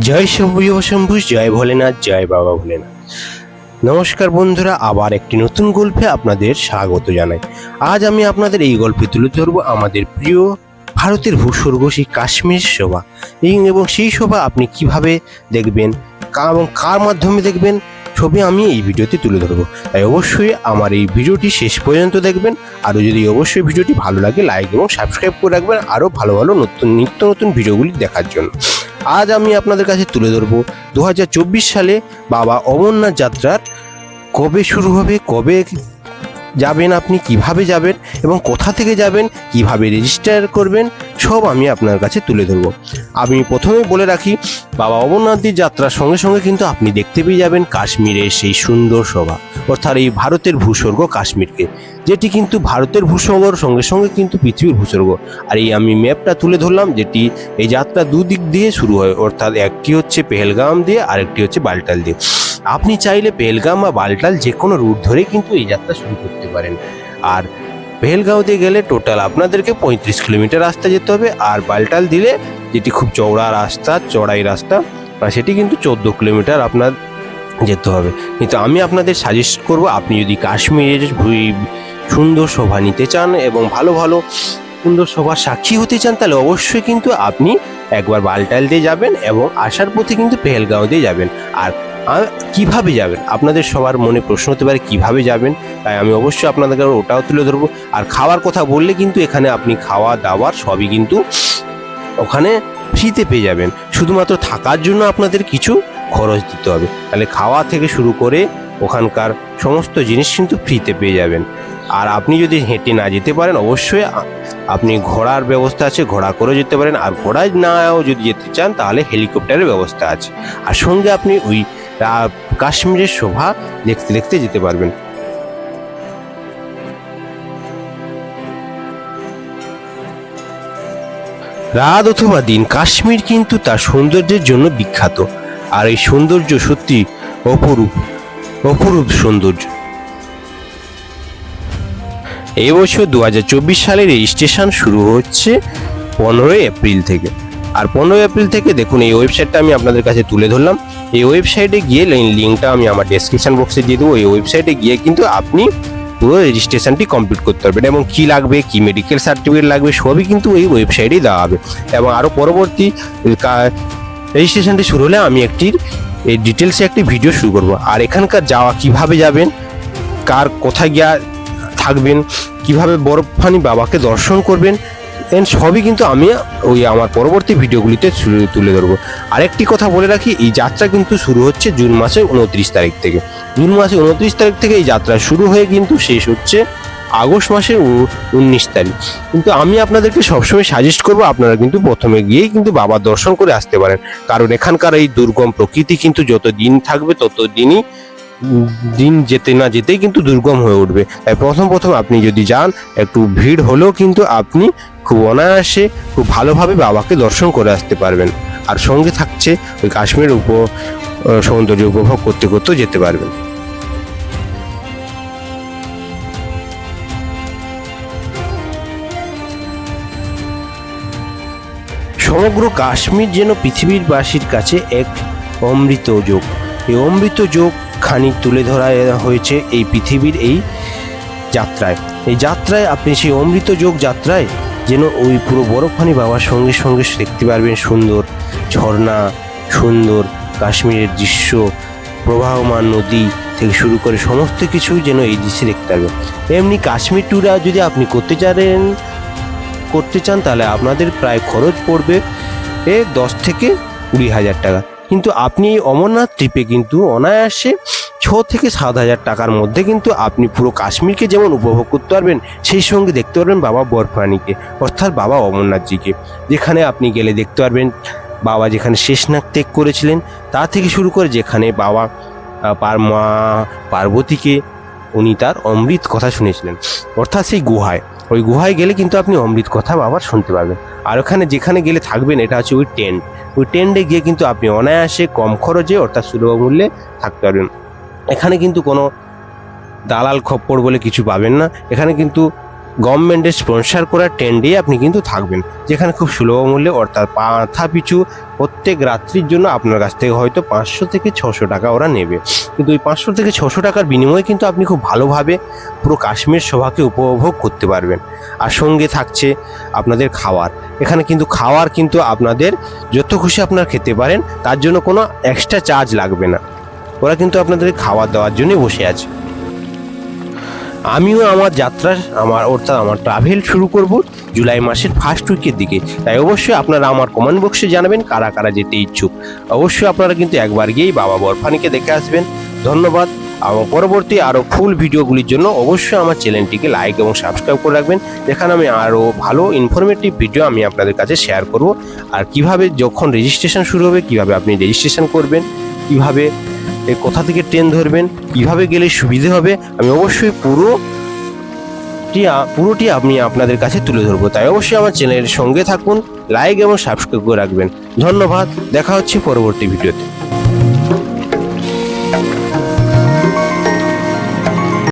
জয় শম্ভু শম্ভু, জয় ভোলেনাথ, জয় বাবা ভোলেনাথ। নমস্কার বন্ধুরা, আবার একটি নতুন গল্পে আপনাদের স্বাগত জানাই। আজ আমি আপনাদের এই গল্পে তুলে ধরবো আমাদের প্রিয় ভারতের ভূস্বর্গ সেই কাশ্মীর শোভা। এবং সেই শোভা আপনি কীভাবে দেখবেন এবং কার মাধ্যমে দেখবেন ছবি আমি এই ভিডিওতে তুলে ধরবো। তাই অবশ্যই আমার এই ভিডিওটি শেষ পর্যন্ত দেখবেন। আরও যদি অবশ্যই ভিডিওটি ভালো লাগে, লাইক এবং সাবস্ক্রাইব করে রাখবেন। আরও ভালো ভালো নতুন, নিত্য নতুন ভিডিওগুলি দেখার জন্য। আজ আমি আপনাদের কাছে তুলে ধরবো দু হাজার চব্বিশ সালে বাবা অমরনাথ যাত্রার কবে শুরু হবে, কবে যাবেন আপনি, কীভাবে যাবেন এবং কোথা থেকে যাবেন, কীভাবে রেজিস্টার করবেন সব আমি আপনার কাছে তুলে ধরবো। আমি প্রথমে বলে রাখি, বাবা অমরনাথজির যাত্রার সঙ্গে সঙ্গে কিন্তু আপনি দেখতে পেয়ে যাবেন কাশ্মীরের সেই সুন্দর শোভা, অর্থাৎ এই ভারতের ভূস্বর্গ কাশ্মীরকে, যেটি কিন্তু ভারতের ভূস্বর্গর সঙ্গে সঙ্গে কিন্তু পৃথিবীর ভূস্বর্গ। আর এই আমি ম্যাপটা তুলে ধরলাম, যেটি এই যাত্রা দুদিক দিয়ে শুরু হয়, অর্থাৎ একটি হচ্ছে পেহেলগাম দিয়ে, আরেকটি হচ্ছে বালটাল দিয়ে। আপনি চাইলে পেহেলগাম বা বালটাল যে কোনো রুট ধরে কিন্তু এই যাত্রা শুরু করতে পারেন। আর পেহেলগাঁওতে গেলে টোটাল আপনাদেরকে পঁয়ত্রিশ কিলোমিটার রাস্তা যেতে হবে, আর বালটাল দিলে যেটি খুব চওড়া রাস্তা চড়াই রাস্তা, আর সেটি কিন্তু চোদ্দ কিলোমিটার আপনার যেতে হবে। কিন্তু আমি আপনাদের সাজেস্ট করব, আপনি যদি কাশ্মীরের সুন্দর শোভা নিতে চান এবং ভালো ভালো সুন্দর শোভার সাক্ষী হতে চান, তাহলে অবশ্যই কিন্তু আপনি একবার বালটাল দিয়ে যাবেন এবং আসার পথে কিন্তু পেহেলগাঁও দিয়ে যাবেন। আর কীভাবে যাবেন? আপনাদের সবার মনে প্রশ্ন হতে পারে, কীভাবে যাবেন? তাই আমি অবশ্যই আপনাদের ওটাও তুলে ধরবো। আর খাওয়ার কথা বললে কিন্তু এখানে আপনি খাওয়া, দাওয়ার সবই কিন্তু ওখানে ফ্রিতে পেয়ে যাবেন। শুধুমাত্র থাকার জন্য আপনাদের কিছু খরচ দিতে হবে। তাহলে খাওয়া থেকে শুরু করে ওখানকার সমস্ত জিনিস কিন্তু ফ্রিতে পেয়ে যাবেন। আর আপনি যদি হেঁটে না যেতে পারেন, অবশ্যই আপনি ঘোড়ার ব্যবস্থা আছে, ঘোড়া করে যেতে পারেন। আর ঘোড়ায় নাও যদি যেতে চান, তাহলে হেলিকপ্টারের ব্যবস্থা আছে। আর সঙ্গে আপনি ওই কাশ্মীরের শোভা দেখতে দেখতে যেতে পারবেন। রাত অথবা দিন, কাশ্মীর কিন্তু তার সৌন্দর্যের জন্য বিখ্যাত। আর এই সৌন্দর্য সত্যি অপরূপ অপরূপ সৌন্দর্য। এই বছর দু হাজার চব্বিশ সালের রেজিস্ট্রেশন শুরু হচ্ছে পনেরোই এপ্রিল থেকে। আর পনেরোই এপ্রিল থেকে দেখুন, এই ওয়েবসাইটটা আমি আপনাদের কাছে তুলে ধরলাম। এই ওয়েবসাইটে গিয়ে লিঙ্কটা আমি আমার ডেসক্রিপশন বক্সে দিয়ে দেবো। এই ওয়েবসাইটে গিয়ে কিন্তু আপনি পুরো রেজিস্ট্রেশনটি কমপ্লিট করতে পারবেন এবং কী লাগবে, কী মেডিকেল সার্টিফিকেট লাগবে, সবই কিন্তু এই ওয়েবসাইটেই দেওয়া হবে। এবং আরও পরবর্তী রেজিস্ট্রেশনটি শুরু হলে আমি একটি, এই ডিটেলসে একটি ভিডিও শুরু করব। আর এখানকার যাওয়া কীভাবে যাবেন, কার কোথায় গিয়া থাকবেন, কীভাবে বরফানি বাবাকে দর্শন করবেন এন সবই কিন্তু আমি ওই আমার পরবর্তী ভিডিওগুলিতে তুলে- ধরবো। আরেকটি কথা বলে রাখি, এই যাত্রা কিন্তু শুরু হচ্ছে জুন মাসের উনত্রিশ তারিখ থেকে। জুন মাসের উনত্রিশ তারিখ থেকে এই যাত্রা শুরু হয়ে কিন্তু শেষ হচ্ছে আগস্ট মাসের উনিশ তারিখ। কিন্তু আমি আপনাদেরকে সবসময় সাজেস্ট করব, আপনারা কিন্তু প্রথমে গিয়েই কিন্তু বাবার দর্শন করে আসতে পারেন। কারণ এখানকার এই দুর্গম প্রকৃতি কিন্তু যত দিন থাকবে, তত দিনই দিন যেতে না যেতেই কিন্তু দুর্গম হয়ে উঠবে। তাই প্রথম প্রথম আপনি যদি যান, একটু ভিড় হলেও কিন্তু আপনি খুব অনায়াসে, খুব ভালোভাবে বাবাকে দর্শন করে আসতে পারবেন। আর সঙ্গে থাকছে ওই কাশ্মীর উপ সৌন্দর্য উপভোগ করতে করতেও যেতে পারবেন। সমগ্র কাশ্মীর যেন পৃথিবীর বাসীর কাছে এক অমৃত যোগ। এই অমৃত যোগ খানিক তুলে ধরা হয়েছে এই পৃথিবীর এই যাত্রায়। এই যাত্রায় আপনি সেই অমৃত যোগ যাত্রায় যেন ওই পুরো বরফানি বাবার সঙ্গে সঙ্গে দেখতে পারবেন সুন্দর ঝর্ণা, সুন্দর কাশ্মীরের দৃশ্য, প্রবাহমান নদী থেকে শুরু করে সমস্ত কিছু যেন এই দৃশ্যে দেখতে পারবেন। এমনি কাশ্মীর ট্যুর যদি আপনি করতে চান করতে চান তাহলে আপনাদের প্রায় খরচ পড়বে এ দশ থেকে কুড়ি হাজার টাকা। কিন্তু আপনি এই অমরনাথ ট্রিপে কিন্তু অনায়াসে ছ থেকে সাত হাজার টাকার মধ্যে কিন্তু আপনি পুরো কাশ্মীরকে যেমন উপভোগ করতে পারবেন, সেই সঙ্গে দেখতে পারবেন বাবা বরফানিকে, অর্থাৎ বাবা অমরনাথজিকে। যেখানে আপনি গেলে দেখতে পারবেন, বাবা যেখানে শেষনাগ ত্যাগ করেছিলেন, তা থেকে শুরু করে যেখানে বাবা পার মা, পার্বতীকে উনি তার অমৃত কথা শুনেছিলেন। অর্থাৎ সেই গুহায়। ওই গুহায় গেলে কিন্তু আপনি অমৃত কথা আবার শুনতে পারবেন। আর ওখানে যেখানে গেলে থাকবেন, এটা হচ্ছে ওই টেন্ট। ওই টেন্টে গিয়ে কিন্তু আপনি অনায়াসে কম খরচে, অর্থাৎ সুলভ মূল্যে থাকতে পারবেন। এখানে কিন্তু কোনো দালাল খপ্পর বলে কিছু পাবেন না। এখানে কিন্তু গভর্নমেন্টের স্পন্সার করা টেন্টে আপনি কিন্তু থাকবেন, যেখানে খুব সুলভ মূল্যে অর্থাৎ মাথা পিছু প্রত্যেক রাত্রির জন্য আপনার কাছ থেকে হয়তো পাঁচশো থেকে ছশো টাকা ওরা নেবে। কিন্তু ওই পাঁচশো থেকে ছশো টাকার বিনিময়ে কিন্তু আপনি খুব ভালোভাবে পুরো কাশ্মীর সভাকে উপভোগ করতে পারবেন। আর সঙ্গে থাকছে আপনাদের খাওয়ার। এখানে কিন্তু খাওয়ার কিন্তু আপনাদের যত খুশি আপনারা খেতে পারেন, তার জন্য কোনো এক্সট্রা চার্জ লাগবে না। ওরা কিন্তু আপনাদের খাবার দেওয়ার জন্যই বসে আছে। আমিও আমার যাত্রা আমার অর্থাৎ আমার ট্রাভেল শুরু করব জুলাই মাসের ফার্স্ট উইকের দিকে। তাই অবশ্যই আপনারা আমার কমেন্ট বক্সে জানাবেন কারা কারা যেতে ইচ্ছুক। অবশ্যই আপনারা কিন্তু একবার গিয়েই বাবা বরফানিকে দেখে আসবেন। ধন্যবাদ। আমার পরবর্তী আরও ফুল ভিডিওগুলির জন্য অবশ্যই আমার চ্যানেলটিকে লাইক এবং সাবস্ক্রাইব করে রাখবেন। যেখানে আমি আরও ভালো ইনফরমেটিভ ভিডিও আমি আপনাদের কাছে শেয়ার করব। আর কীভাবে যখন রেজিস্ট্রেশন শুরু হবে, কীভাবে আপনি রেজিস্ট্রেশন করবেন, কীভাবে কোথা থেকে ট্রেন ধরবেন? কীভাবে গেলে সুবিধে হবে? আমি অবশ্যই পুরো পুরোটি আমি আপনাদের কাছে তুলে ধরবো। তাই অবশ্যই আমার চ্যানেলের সঙ্গে থাকুন, লাইক এবং সাবস্ক্রাইব করে রাখবেন। ধন্যবাদ, দেখা হচ্ছে পরবর্তী ভিডিওতে।